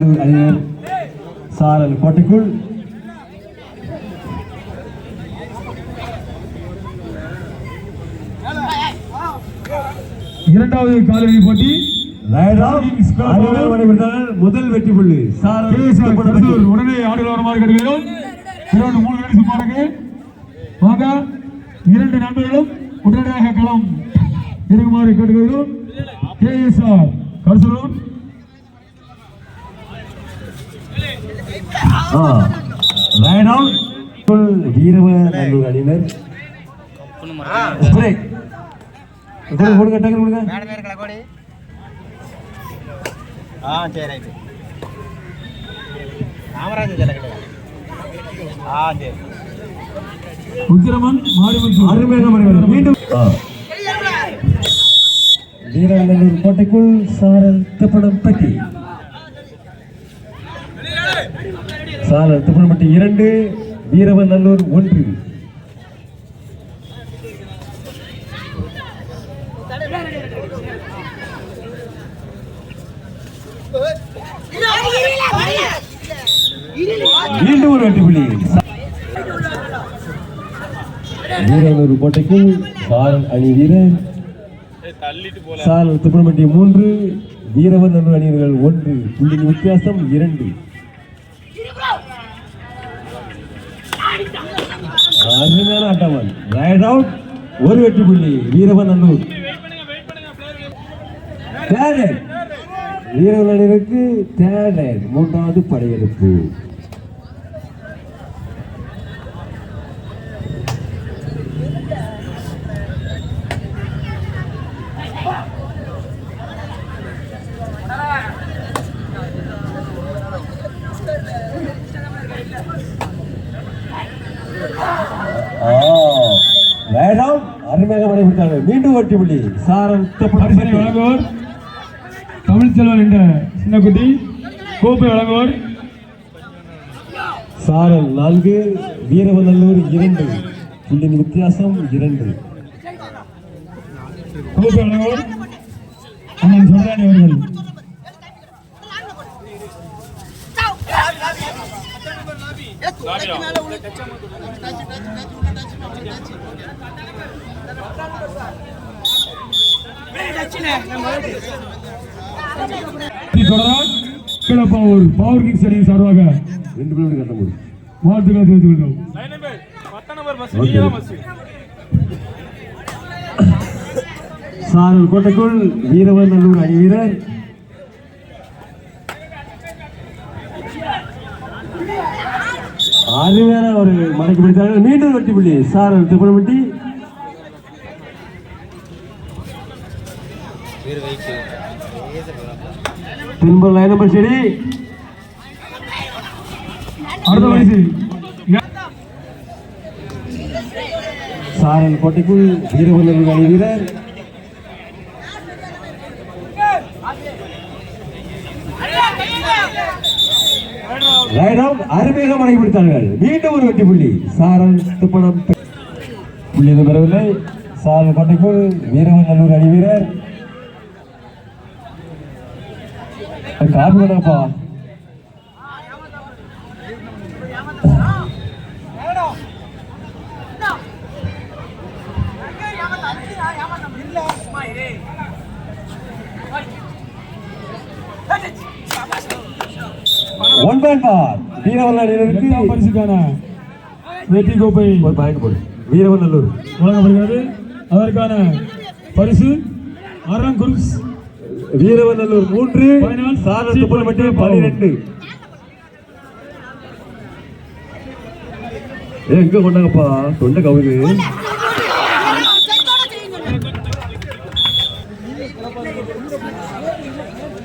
அணியினர் சாரல் கோட்டைக்குள். இரண்டாவது காலிறுதி போட்டி முதல் வெற்றி புள்ளி. உடனே ஆடுகள் வருமாறு கேட்கிறோம் இரண்டு மூணு பேர் சும்மா இருக்கு வாங்க இரண்டு நண்பர்களும் உடனடியாக களம் இருக்குமாறு கேட்டுக்கிறோம் கேஎஸ்ஆர் கடலூர் வீரவ நல்லூர் அணியினர். கொடுங்க, டக்குனு கொடுங்க. ஆ சரி ரைட்டு ராமராஜன் ஜலக்கலையா ஆ சரி. உக்கிரமன் மாரிமுத்து அருமையான மனிதர் மீண்டும். வீரநல்லூர் கோட்டைக்குள் சாரல் திப்படம் பட்டி சாலர் திப்படம் இரண்டு வீரவநல்லூர் ஒன்று. மீண்டும் ஒரு வெற்றி புள்ளி. வீரநல்லூர் கோட்டைக்குள் சாரல் அணி வீரர். சாரல் திப்பணம்பட்டி மூன்று வீரவநல்லூர் அணியர்கள் ஒன்று. புள்ளியின் வித்தியாசம் இரண்டு. அருமையான ஆட்டவன் ரைட் அவுட் ஒரு வெற்றி புள்ளி வீரவநல்லூர் தேர்ட் வீரவன் அணியருக்கு தேர்ட் மூன்றாவது படையெடுப்பு ரைட் அவுட் அருமையாக படைபிடித்தாங்க மீண்டும் வெற்றி புள்ளி. சாரல் பரிசனை வழங்குவோர் தமிழ்ச்செல்வன் என்ற சின்னக்குட்டி கோப்பை வழங்குவோர். சாரல் நான்கு வீரவநல்லூர் இரண்டு புள்ளியின் வித்தியாசம் இரண்டு. கோப்பை வழங்குவோர் அண்ணன் சொல்றாணி அவர்கள். தொடரால் கிளப்பாவூர் பவர் கிங்ஸ் அணியின் சார்பாக ரெண்டு பேரும் கட்ட முடியும். வாழ்த்துக்களை தெரிவித்துக் கொள்கிறோம் சாரல் கோட்டைக்குள் வீரவநல்லூர் அணி வீரர். அருமையான ஒரு மடக்கு பிடித்தார்கள். மீண்டும் வெட்டி புள்ளி. சாரல் திப்பணப்பட்டி திரும்ப லைன் நம்பர் சரி அடுத்த வயசு சாரல் கோட்டைக்குள் வீரவநல்லூர் அணி வீரர் ரைட் அருமையாக மடக்கி பிடித்தார்கள் மீண்டும் ஒரு வெற்றி புள்ளி. சாரல் திப்பணம் புள்ளி எதுவும் பெறவில்லை. சாரல் கோட்டைக்குள் வீரவல்லூர் அணி வீரர் காப்பி வேணாப்பா ஒன் பாயிண்ட் பார் வீரவநல்லூருக்கு எட்டாம் பரிசுக்கான வெற்றி கோப்பை ஒரு பாயிண்ட் போடு. வீரவநல்லூர் வழங்கப்படுகிறது. அதற்கான பரிசு அறம் குருஸ். வீரவநல்லூர் மூன்று. சாரல் துப்பலமட்டு பன்னிரெண்டு ஏ எங்க கொண்டாங்கப்பா? தொண்டை கவுது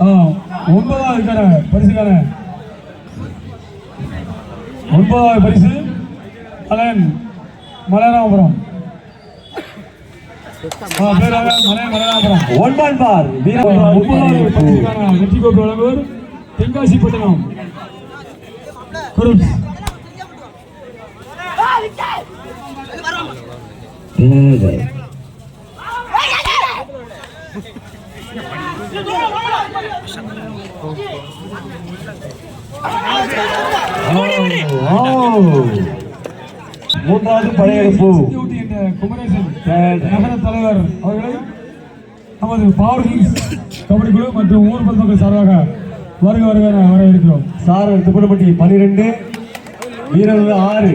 ஆ, ஒன்பதாவதுக்கான பரிசுக்கான ஒன்பதாவது பரிசு அலன் மலைராமபுரம் ஆ, பேராக மலை மலைராமபுரம் ஒன் பாயிண்ட் பார் வெற்றி கோப்பை வழங்குவோர் தென்காசி பட்டணம் மூன்றாவது படையெடுப்பு. குமரேசன். நகர தலைவர் அவர்களை நமது பவர் கிங்ஸ் கபடி குழு மற்றும் ஊர் பொதுமக்கள் சார்பாக வருக வருக என வரவேற்கிறோம். சாரல் துப்பலப்பட்டி பனிரெண்டு வீரர்கள் ஆறு.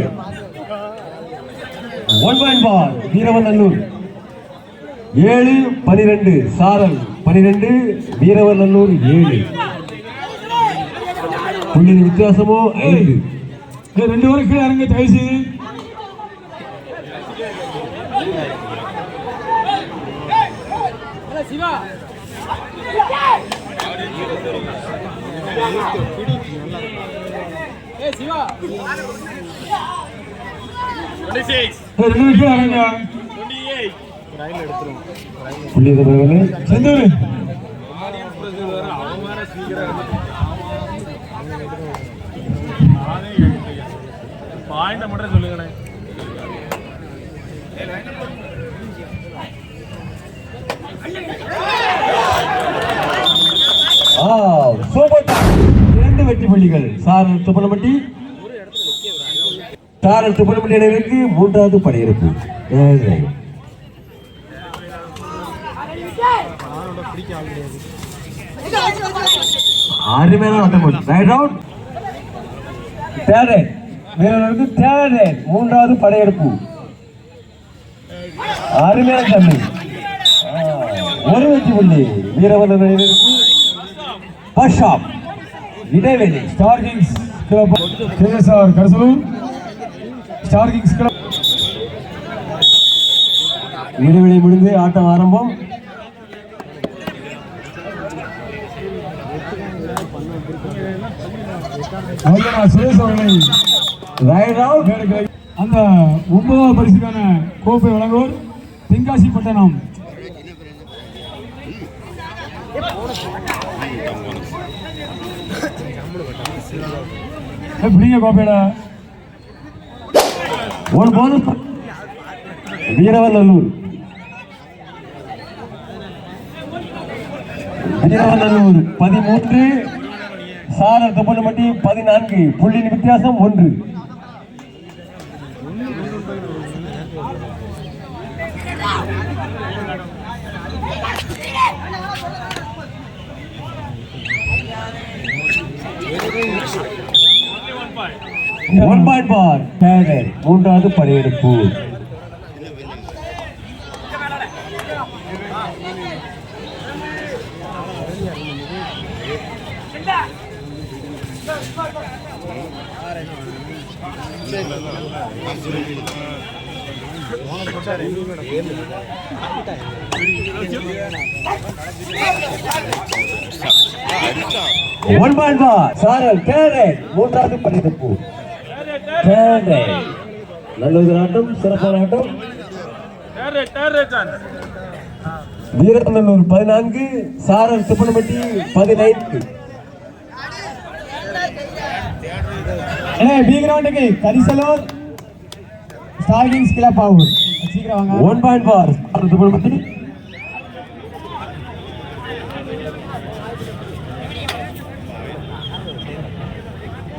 ஒன்பன் பார் வீரவநல்லூர். ஏழு பனிரெண்டு. சாரல் பனிரெண்டு வீரவநல்லூர் ஏழு. புள்ளியின் வித்தியாசமோ ஐந்து. ரெண்டு பேரும் கீழே இறங்க தயவு செய்து ஏய், ரெண்டு பேரும் கீழே இறங்க புள்ளி பெறவில்லை செந்தூர் பாயிண்ட மட்டும் சொல்லுங்கண்ணே ஆ சூப்பர். வெற்றி புள்ளிகள். சார் துப்பலப்பட்டி சாரல் துப்பலப்பட்டி அணியிற்கு மூன்றாவது படையெடுப்பு. அருமையான ஆட்டம் ரைட் அவுட் தேர்ட் வீரர்களுக்கு தேர்ட் மூன்றாவது படையெடுப்பு. அருமையான தம்பி. ஒரு வெற்றி புள்ளி. வீரவன் பஷாப். இடைவெளி star kings club KSR Karasalur star kings club இடைவெளி முடிந்து ஆட்டம் ஆரம்பம். சுரேஷ் அவர்களை ரைட் அந்த ஒன்பதாவது பரிசுக்கான கோப்பை வழங்குவோர் தென்காசி பட்டணம் எப்படிங்க பிடிங்க கோப்பையில ஒரு போது வீரவல்லூர் வீரவல்லூர் பதிமூன்று. சாரல் துப்பனமட்டி பதினான்கு. புள்ளியின் வித்தியாசம் ஒன்று. ஒன் பாயிண்ட் பார் மூன்றாவது படையெடுப்பு ஒன் பாயிண்ட் பார் சாரல் கேரட் மூன்றாவது படையெடுப்பு கேரட் நல்லது ஆட்டம் சிறப்பான ஆட்டம் வீரநல்லூர் பதினான்கு சாரல் துப்பனப்பட்டி பதினைந்து. பி கிரவுண்டுக்கு கரிசலூர் ஸ்டார் கிளப் ஆகும் one point for Saral Thuppanapatti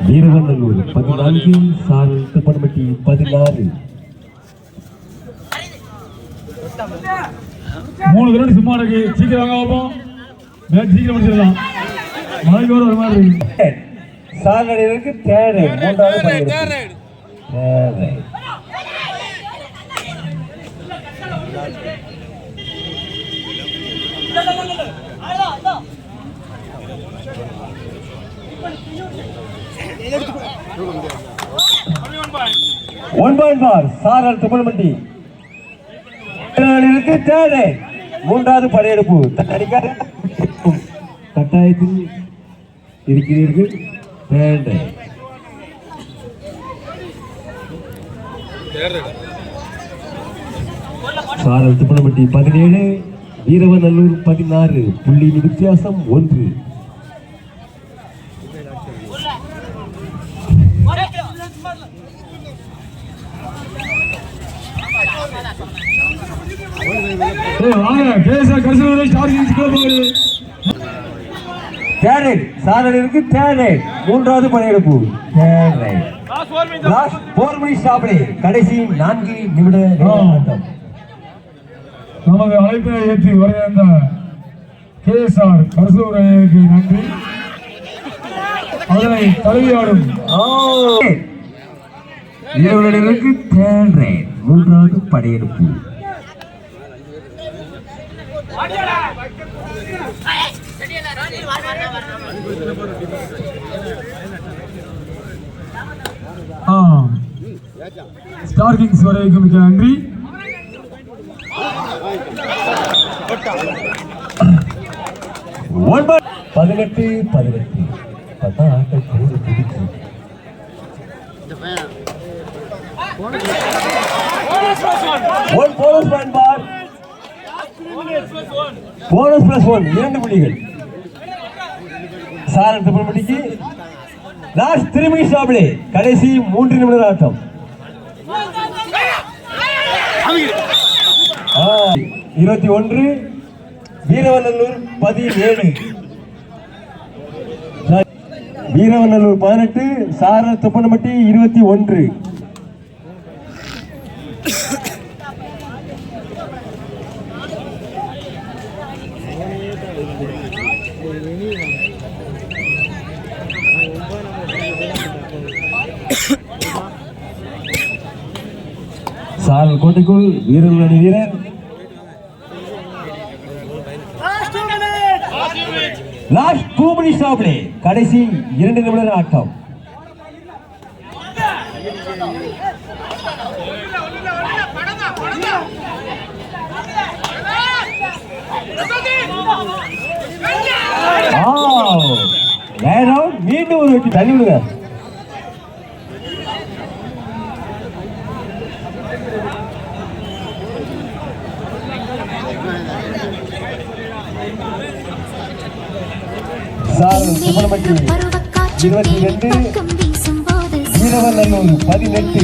Veeravanallur பதினான்கு சாரல் துப்பனப்பட்டி பதினாறு. மூணு கிரவுண்ட் சும்மா இருக்கு. சீக்கிரம் வாங்க பார்ப்போம். மேட்ச் சீக்கிரம் முடிச்சிடலாம். மழைக்கு வர ஒரு மாதிரி இருக்கு. சாரலுக்கு தேர்டு மூன்றாவது third one point for Saral துமல்மண்டி இருக்கு தேர்டு மூன்றாவது படையெடுப்பு. கட்டாயத்தில் இருக்கிறீர்கள். தேர்டு சாரல் துமல்மண்டி பதினேழு. வீரவநல்லூர் பதினாறு புள்ளி வித்தியாசம் ஒன்று. மூன்றாவது படையெடுப்பு கடைசி நான்கு நிமிட ஆட்டம். நமது அழைப்பினை ஏற்றி வருகின்ற கேஎஸ்ஆர் கரசூரையருக்கு நன்றி. அதனை தழுவியாடும் third right. மூன்றாவது படையெடுப்பு. ஸ்டார் கிங்ஸ் வரைக்கு மிக்க நன்றி. ஒன்பது பதினெட்டு பதினெட்டு பார்த்தா ஆட்டம் கூடு பிடிச்சு one bonus point bonus plus one இரண்டு புள்ளிகள் சாரன் திப்பமட்டிக்கு last three minutes of play கடைசி மூன்று நிமிட ஆட்டம் இருபத்தி ஒன்று வீரவநல்லூர் பதினேழு. வீரவநல்லூர் பதினெட்டு சார துப்பனமட்டி இருபத்தி ஒன்று. சாரல் கோட்டைக்குள் வீரர்கள் வீரர் லாஸ்ட் டூ மினிட்ஸ் ஆப்ளே கடைசி இரண்டு நிமிட ஆட்டம். மீண்டும் ஒரு வெற்றி. தள்ளி விடுங்க. சார் சுப்பிரமணியம் இருபத்தி ரெண்டு வீரவநல்லூர் பதினெட்டு.